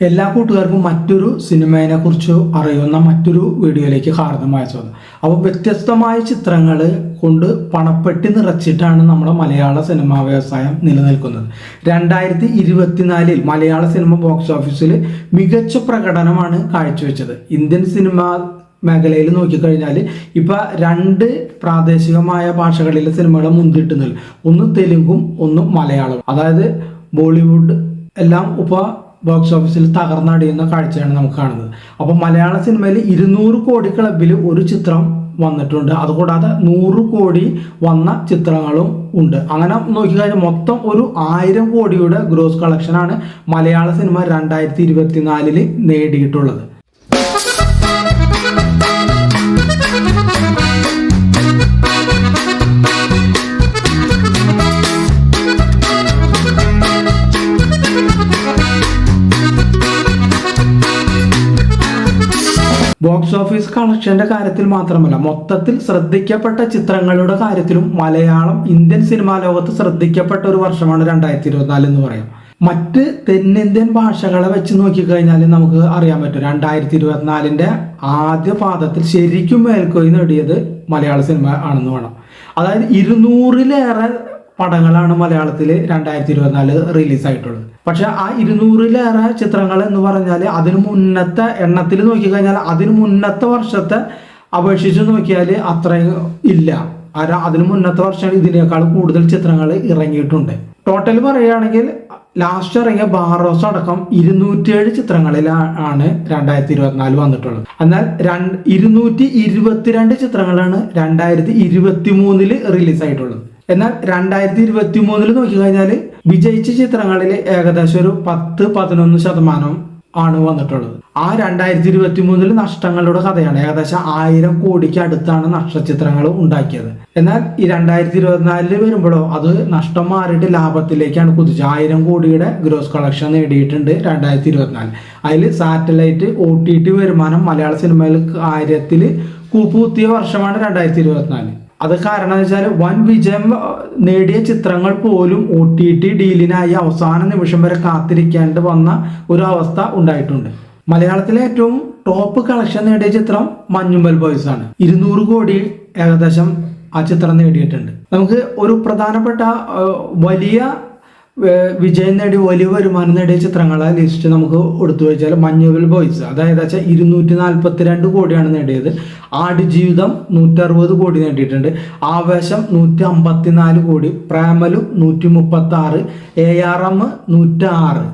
എല്ലാ കൂട്ടുകാർക്കും മറ്റൊരു സിനിമയെ കുറിച്ച് അറിയുന്ന മറ്റൊരു വീഡിയോയിലേക്ക് ഹാർദമായ സ്വാഗതം അപ്പോൾ വ്യത്യസ്തമായ ചിത്രങ്ങൾ കൊണ്ട് പണപ്പെട്ടി നിറച്ചിട്ടാണ് നമ്മുടെ മലയാള സിനിമാ വ്യവസായം നിലനിൽക്കുന്നത്. രണ്ടായിരത്തി ഇരുപത്തിനാലിൽ മലയാള സിനിമ ബോക്സ് ഓഫീസിൽ മികച്ച പ്രകടനമാണ് കാഴ്ചവെച്ചത്. ഇന്ത്യൻ സിനിമ മേഖലയിൽ നോക്കിക്കഴിഞ്ഞാൽ ഇപ്പം രണ്ട് പ്രാദേശികമായ ഭാഷകളിലെ സിനിമകൾ മുന്തിട്ടുന്നില്ല. ഒന്ന് തെലുങ്കും ഒന്ന് മലയാളവും. അതായത് ബോളിവുഡ് എല്ലാം ഉപ ബോക്സ് ഓഫീസിൽ തകർന്നടിയുന്ന കാഴ്ചയാണ് നമുക്ക് കാണുന്നത്. അപ്പോൾ മലയാള സിനിമയിൽ ഇരുന്നൂറ് കോടി ക്ലബിൽ ഒരു ചിത്രം വന്നിട്ടുണ്ട്. അതുകൂടാതെ നൂറ് കോടി വന്ന ചിത്രങ്ങളും ഉണ്ട്. അങ്ങനെ നോക്കിക്കഴിഞ്ഞാൽ മൊത്തം ഒരു ആയിരം കോടിയുടെ ഗ്രോസ് കളക്ഷനാണ് മലയാള സിനിമ രണ്ടായിരത്തി ഇരുപത്തിനാലിൽ നേടിയിട്ടുള്ളത്. ബോക്സ് ഓഫീസ് കളക്ഷന്റെ കാര്യത്തിൽ മാത്രമല്ല മൊത്തത്തിൽ ശ്രദ്ധിക്കപ്പെട്ട ചിത്രങ്ങളുടെ കാര്യത്തിലും മലയാളം ഇന്ത്യൻ സിനിമാ ലോകത്ത് ശ്രദ്ധിക്കപ്പെട്ട ഒരു വർഷമാണ് രണ്ടായിരത്തി ഇരുപത്തിനാല് എന്ന് പറയാം. മറ്റ് തെന്നിന്ത്യൻ ഭാഷകളെ വെച്ച് നോക്കിക്കഴിഞ്ഞാൽ നമുക്ക് അറിയാൻ പറ്റും. രണ്ടായിരത്തി ഇരുപത്തിനാലിന്റെ ആദ്യ പാദത്തിൽ ശരിക്കും മേൽക്കോയി നേടിയത് മലയാള സിനിമ ആണെന്ന് വേണം. അതായത് ഇരുന്നൂറിലേറെ പടങ്ങളാണ് മലയാളത്തിൽ രണ്ടായിരത്തി ഇരുപത്തിനാല് റിലീസായിട്ടുള്ളത് പക്ഷെ ആ ഇരുന്നൂറിലേറെ ചിത്രങ്ങൾ എന്ന് പറഞ്ഞാൽ അതിന് മുന്നത്തെ എണ്ണത്തിൽ നോക്കിക്കഴിഞ്ഞാൽ അതിന് മുന്നത്തെ വർഷത്തെ അപേക്ഷിച്ച് നോക്കിയാൽ അത്രയും ഇല്ല. അതിന് മുന്നത്തെ വർഷം ഇതിനേക്കാൾ കൂടുതൽ ചിത്രങ്ങൾ ഇറങ്ങിയിട്ടുണ്ട്. ടോട്ടൽ പറയുകയാണെങ്കിൽ ലാസ്റ്റ് ഇറങ്ങിയ ബാറോസ് അടക്കം ഇരുന്നൂറ്റിയേഴ് ചിത്രങ്ങളിലാണ് രണ്ടായിരത്തി ഇരുപത്തിനാല് വന്നിട്ടുള്ളത്. എന്നാൽ രണ്ട് ഇരുന്നൂറ്റി ഇരുപത്തിരണ്ട് ചിത്രങ്ങളാണ് രണ്ടായിരത്തി ഇരുപത്തി മൂന്നിൽ റിലീസായിട്ടുള്ളത് എന്നാൽ രണ്ടായിരത്തി ഇരുപത്തി മൂന്നിൽ നോക്കിക്കഴിഞ്ഞാൽ വിജയിച്ച ചിത്രങ്ങളിൽ ഏകദേശം ഒരു പത്ത് പതിനൊന്ന് ശതമാനം ആണ് വന്നിട്ടുള്ളത്. ആ രണ്ടായിരത്തി ഇരുപത്തി മൂന്നിൽ നഷ്ടങ്ങളുടെ കഥയാണ് ഏകദേശം ആയിരം കോടിക്ക് അടുത്താണ് നഷ്ടചിത്രങ്ങൾ ഉണ്ടാക്കിയത്. എന്നാൽ ഈ രണ്ടായിരത്തി ഇരുപത്തിനാലിൽ വരുമ്പോഴോ അത് നഷ്ടം മാറിയിട്ട് ലാഭത്തിലേക്കാണ് കുതിച്ചത്. ആയിരം കോടിയുടെ ഗ്രോസ് കളക്ഷൻ നേടിയിട്ടുണ്ട് രണ്ടായിരത്തി ഇരുപത്തിനാല് അതിൽ സാറ്റലൈറ്റ് ഒ ടി ടി വരുമാനം മലയാള സിനിമയിൽ ആയിരത്തിൽ കൂപ്പുകുത്തിയ വർഷമാണ് രണ്ടായിരത്തി ഇരുപത്തിനാല് അത് കാരണം വെച്ചാൽ വൻ വിജയം നേടിയ ചിത്രങ്ങൾ പോലും ഒ ടി ടി ഡീലിനായി അവസാന നിമിഷം വരെ കാത്തിരിക്കേണ്ടി വന്ന ഒരു അവസ്ഥ ഉണ്ടായിട്ടുണ്ട്. മലയാളത്തിലെ ഏറ്റവും ടോപ്പ് കളക്ഷൻ നേടിയ ചിത്രം മഞ്ഞുമ്പൽ ബോയ്സ് ആണ്. ഇരുന്നൂറ് കോടി ഏകദേശം ആ ചിത്രം നേടിയിട്ടുണ്ട്. നമുക്ക് ഒരു പ്രധാനപ്പെട്ട വലിയ വിജയം നേടി വലിയ വരുമാനം നേടിയ ചിത്രങ്ങളെ ലിസ്റ്റ് നമുക്ക് എടുത്തു വെച്ചാൽ മഞ്ഞുവിൽ ബോയ്സ് അതായത് വെച്ചാൽ ഇരുന്നൂറ്റി നാൽപ്പത്തി രണ്ട് കോടിയാണ് നേടിയത്. ആടുജീവിതം നൂറ്ററുപത് കോടി നേടിയിട്ടുണ്ട്. ആവേശം നൂറ്റി അമ്പത്തിനാല് കോടി. പ്രേമലു നൂറ്റി മുപ്പത്തി ആറ് എ ആർ എം നൂറ്റി ആറ്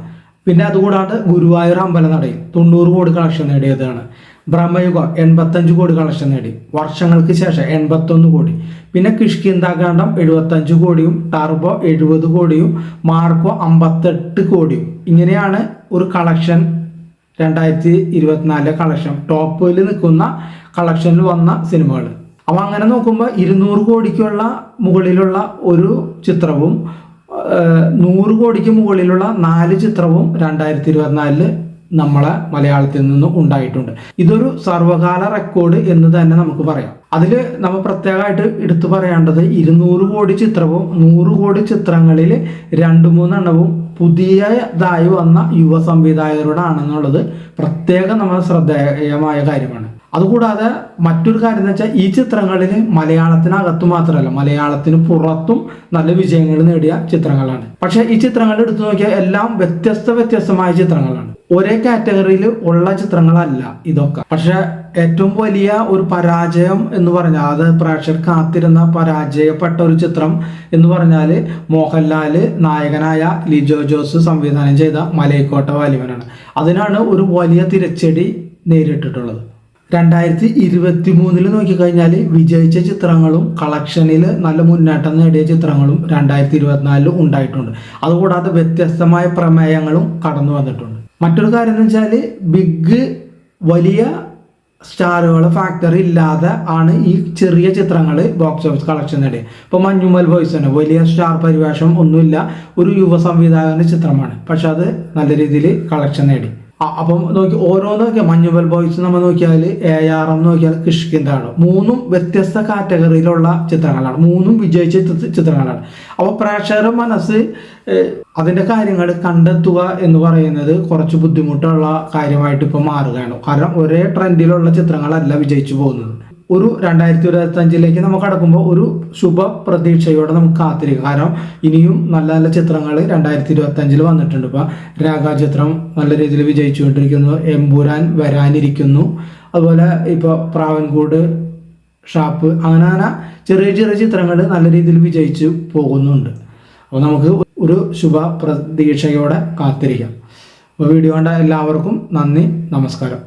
പിന്നെ അതുകൂടാണ്ട് ഗുരുവായൂർ അമ്പലനടയിൽ തൊണ്ണൂറ് കോടി കളക്ഷൻ നേടിയതാണ്. ബ്രഹ്മയുഗം എൺപത്തഞ്ച് കോടി കളക്ഷൻ നേടി. വർഷങ്ങൾക്ക് ശേഷം എൺപത്തൊന്ന് കോടി. പിന്നെ കിഷ്കിന്താകാന്ഡം എഴുപത്തഞ്ച് കോടിയും ടർബോ എഴുപത് കോടിയും മാർക്കോ അമ്പത്തെട്ട് കോടിയും. ഇങ്ങനെയാണ് ഒരു കളക്ഷൻ രണ്ടായിരത്തി ഇരുപത്തിനാലിലെ കളക്ഷൻ ടോപ്പിൽ നിൽക്കുന്ന കളക്ഷനിൽ വന്ന സിനിമകൾ അപ്പോൾ അങ്ങനെ നോക്കുമ്പോൾ ഇരുന്നൂറ് കോടിക്കുള്ള മുകളിലുള്ള ഒരു ചിത്രവും നൂറ് കോടിക്ക് മുകളിലുള്ള നാല് ചിത്രവും രണ്ടായിരത്തി ഇരുപത്തിനാലിൽ നമ്മളെ മലയാളത്തിൽ നിന്ന് ഉണ്ടായിട്ടുണ്ട്. ഇതൊരു സർവകാല റെക്കോർഡ് എന്ന് തന്നെ നമുക്ക് പറയാം. അതിൽ നമ്മൾ പ്രത്യേകമായിട്ട് എടുത്തു പറയേണ്ടത് ഇരുന്നൂറ് കോടി ചിത്രവും നൂറ് കോടി ചിത്രങ്ങളിൽ രണ്ട് മൂന്നെണ്ണവും പുതിയതായി വന്ന യുവ സംവിധായകരുടെ ആണെന്നുള്ളത് പ്രത്യേകം നമ്മൾ ശ്രദ്ധേയമായ കാര്യമാണ്. അതുകൂടാതെ മറ്റൊരു കാര്യം എന്ന് വെച്ചാൽ ഈ ചിത്രങ്ങളിൽ മലയാളത്തിനകത്തു മാത്രമല്ല മലയാളത്തിന് പുറത്തും നല്ല വിജയങ്ങൾ നേടിയ ചിത്രങ്ങളാണ്. പക്ഷേ ഈ ചിത്രങ്ങൾ എടുത്തു നോക്കിയാൽ എല്ലാം വ്യത്യസ്ത വ്യത്യസ്തമായ ചിത്രങ്ങളാണ്. ഒരേ കാറ്റഗറിയിൽ ഉള്ള ചിത്രങ്ങളല്ല ഇതൊക്കെ. പക്ഷെ ഏറ്റവും വലിയ ഒരു പരാജയം എന്ന് പറഞ്ഞാൽ അത് പ്രേക്ഷകർ കാത്തിരുന്ന പരാജയപ്പെട്ട ഒരു ചിത്രം എന്ന് പറഞ്ഞാൽ മോഹൻലാൽ നായകനായ ലിജോ ജോസ് സംവിധാനം ചെയ്ത മലയക്കോട്ട വാലിബനാണ് അതിനാണ് ഒരു വലിയ തിരച്ചടി നേരിട്ടിട്ടുള്ളത്. രണ്ടായിരത്തി ഇരുപത്തി മൂന്നിൽ നോക്കിക്കഴിഞ്ഞാൽ വിജയിച്ച ചിത്രങ്ങളും കളക്ഷനിൽ നല്ല മുന്നേറ്റം നേടിയ ചിത്രങ്ങളും രണ്ടായിരത്തി ഇരുപത്തിനാലിൽ ഉണ്ടായിട്ടുണ്ട്. അതുകൂടാതെ വ്യത്യസ്തമായ പ്രമേയങ്ങളും കടന്നു വന്നിട്ടുണ്ട്. മറ്റൊരു കാര്യം എന്ന് വെച്ചാൽ ബിഗ് വലിയ സ്റ്റാറുകൾ ഫാക്ടറി ഇല്ലാതെ ആണ് ഈ ചെറിയ ചിത്രങ്ങൾ ബോക്സ് ഓഫീസ് കളക്ഷൻ നേടിയത്. ഇപ്പോൾ മഞ്ഞുമൽ ബോയ്സ് തന്നെ വലിയ സ്റ്റാർ പരിവേഷം ഒന്നുമില്ല ഒരു യുവ സംവിധായകന്റെ ചിത്രമാണ്. പക്ഷെ അത് നല്ല രീതിയിൽ കളക്ഷൻ നേടി. അപ്പം നോക്കി ഓരോന്ന് നോക്കിയാൽ മഞ്ഞുവൽ ബോയ്സ് നമ്മൾ നോക്കിയാൽ എ ആർ എം നോക്കിയാൽ കിഷ്കിന്താണ് മൂന്നും വ്യത്യസ്ത കാറ്റഗറിയിലുള്ള ചിത്രങ്ങളാണ്. മൂന്നും വിജയിച്ച ചിത്രങ്ങളാണ്. അപ്പോൾ പ്രേക്ഷകരുടെ മനസ്സ് അതിന്റെ കാര്യങ്ങൾ കണ്ടെത്തുക എന്ന് പറയുന്നത് കുറച്ച് ബുദ്ധിമുട്ടുള്ള കാര്യമായിട്ട് ഇപ്പോൾ മാറുകയാണ്. കാരണം ഒരേ ട്രെൻഡിലുള്ള ചിത്രങ്ങളല്ല വിജയിച്ചു പോകുന്നത്. ഒരു രണ്ടായിരത്തി ഇരുപത്തി അഞ്ചിലേക്ക് നമുക്ക് കടക്കുമ്പോൾ ഒരു ശുഭ പ്രതീക്ഷയോടെ നമുക്ക് കാത്തിരിക്കാം. കാരണം ഇനിയും നല്ല നല്ല ചിത്രങ്ങൾ രണ്ടായിരത്തി ഇരുപത്തി അഞ്ചിൽ വന്നിട്ടുണ്ട്. ഇപ്പൊ രാഗ ചിത്രം നല്ല രീതിയിൽ വിജയിച്ചുകൊണ്ടിരിക്കുന്നു. എമ്പുരാൻ വരാനിരിക്കുന്നു. അതുപോലെ ഇപ്പോൾ പ്രാവൻകൂട് ഷാപ്പ് അങ്ങനെ അങ്ങനെ ചെറിയ ചെറിയ ചിത്രങ്ങൾ നല്ല രീതിയിൽ വിജയിച്ചു പോകുന്നുണ്ട്. അപ്പോൾ നമുക്ക് ഒരു ശുഭ പ്രതീക്ഷയോടെ കാത്തിരിക്കാം. അപ്പോൾ വീഡിയോ കണ്ട എല്ലാവർക്കും നന്ദി. നമസ്കാരം.